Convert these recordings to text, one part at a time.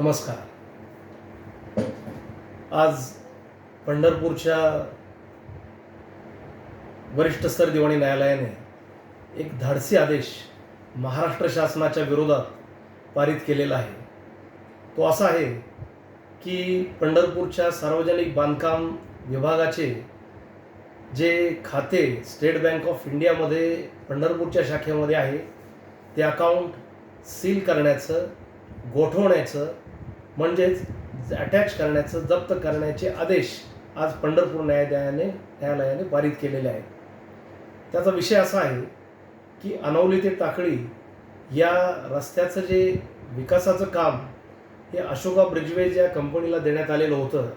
नमस्कार. आज पंढरपूरच्या वरिष्ठ स्तर दिवाणी न्यायालयाने एक धाडसी आदेश महाराष्ट्र शासनाच्या विरोधात पारित केलेला आहे. तो असा आहे की पंढरपूरच्या सार्वजनिक बांधकाम विभागाचे जे खाते स्टेट बँक ऑफ इंडियामध्ये पंढरपूरच्या शाखेमध्ये आहे ते अकाउंट सील करण्याचं गोठवण्याचं म्हणजेच अटॅच करण्याचं जप्त करण्याचे आदेश आज पंढरपूर न्यायालयाने न्यायालयाने पारित केलेले आहेत. त्याचा विषय असा आहे की अनवली ते टाकळी या रस्त्याचं जे विकासाचं काम हे अशोका ब्रिजवेज या कंपनीला देण्यात आलेलं होतं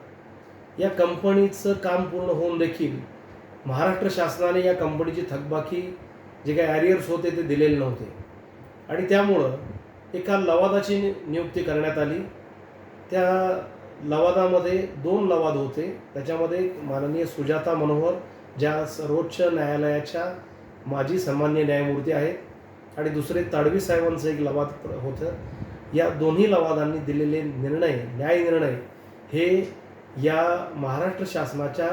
या कंपनीचं काम पूर्ण होऊन देखील महाराष्ट्र शासनाने या कंपनीची थकबाकी जे काही ॲरियर्स होते ते दिलेले नव्हते. आणि त्यामुळं एका लवादाची नियुक्ती करण्यात आली. त्या लवादामध्ये दोन लवाद होते. त्याच्यामध्ये माननीय सुजाता मनोहर ज्या सर्वोच्च न्यायालयाच्या माजी सन्मान्य न्यायमूर्ती आहेत आणि दुसरे ताडवी साहेबांचं एक लवाद होतं. या दोन्ही लवादांनी दिलेले निर्णय न्याय निर्णय हे या महाराष्ट्र शासनाच्या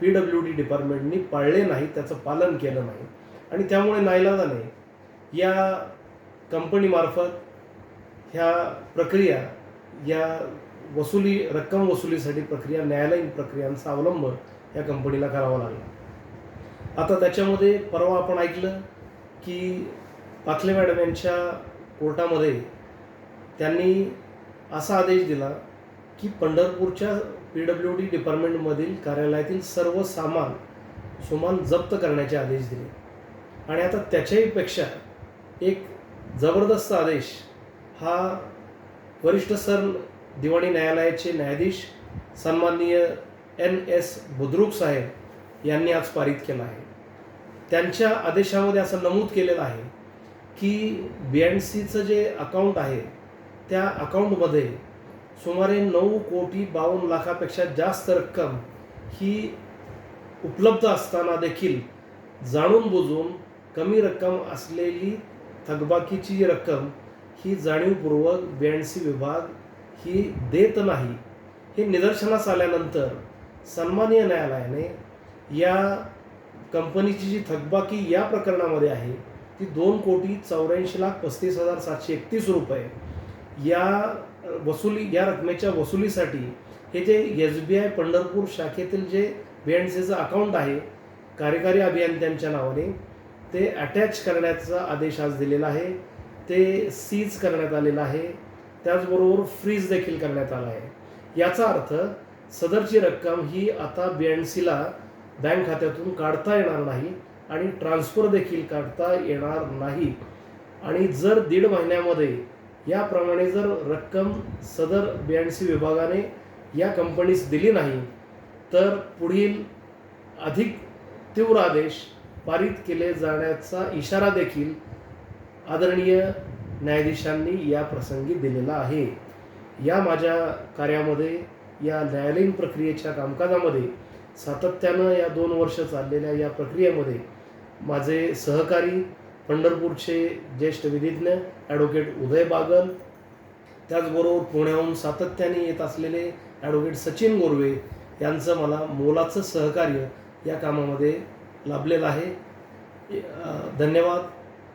पी डब्ल्यू डी डिपार्टमेंटनी पाळले नाही त्याचं पालन केलं नाही. आणि त्यामुळे नाईलाजाने या कंपनीमार्फत ह्या प्रक्रिया या वसुली रक्कम वसुलीसाठी प्रक्रिया न्यायालयीन प्रक्रियांचा अवलंब या कंपनीला करावा लागला. आता त्याच्यामध्ये परवा आपण ऐकलं की पाखले मॅडम यांच्या कोर्टामध्ये त्यांनी असा आदेश दिला की पंढरपूरच्या पी डब्ल्यू डी डिपार्टमेंटमधील कार्यालयातील सर्व सामान सुमान जप्त करण्याचे आदेश दिले. आणि आता त्याच्याहीपेक्षा एक जबरदस्त आदेश हा वरिष्ठ सर दिवाणी न्यायालयाचे न्यायाधीश सन्माननीय एन एस बुद्रुक साहेब यांनी आज पारित केला आहे. त्यांच्या आदेशामध्ये असं नमूद केलेलं आहे की बी एन सीचं जे अकाउंट आहे त्या अकाउंटमध्ये सुमारे नऊ कोटी बावन्न लाखापेक्षा जास्त रक्कम ही उपलब्ध असताना देखील जाणून बुजून कमी रक्कम असलेली थकबाकीची रक्कम ही जाणीवपूर्वक बी एन सी विभाग ही देत नाही हे निदर्शनास आल्यानंतर सन्माननीय न्यायालयाने या कंपनीची जी थकबाकी या प्रकरणामध्ये आहे ती दोन कोटी चौऱ्याऐंशी लाख पस्तीस हजार सातशे एकतीस रुपये या वसुली या रकमेच्या वसुलीसाठी हे जे एस बी आय पंढरपूर शाखेतील जे बी एन सीचं अकाउंट आहे कार्यकारी अभियंत्यांच्या नावाने ते अटॅच करण्याचा आदेश आज दिलेला आहे. ते सीज करण्यात आलेलं आहे. त्याचबरोबर फ्रीज देखील करण्यात आला आहे. याचा अर्थ सदरची रक्कम ही आता बी एन सीला बँक खात्यातून काढता येणार नाही आणि ट्रान्सफर देखील काढता येणार नाही. आणि जर दीड महिन्यामध्ये याप्रमाणे जर रक्कम सदर बी एन सी विभागाने या कंपनीस दिली नाही तर पुढील अधिक तीव्र आदेश पारित केले जाण्याचा इशारा देखील आदरणीय न्यायाधीशांनी या प्रसंगी दिलेला आहे. या माझ्या कार्यामध्ये या न्यायालयीन प्रक्रियेच्या कामकाजामध्ये सातत्यानं या दोन वर्ष चाललेल्या या प्रक्रियेमध्ये माझे सहकारी पंढरपूरचे ज्येष्ठ विधिज्ञ ॲडव्होकेट उदय बागल त्याचबरोबर पुण्याहून सातत्याने येत असलेले ॲडव्होकेट सचिन गोरवे यांचं मला मोलाचं सहकार्य या कामामध्ये लाभलेलं आहे. धन्यवाद.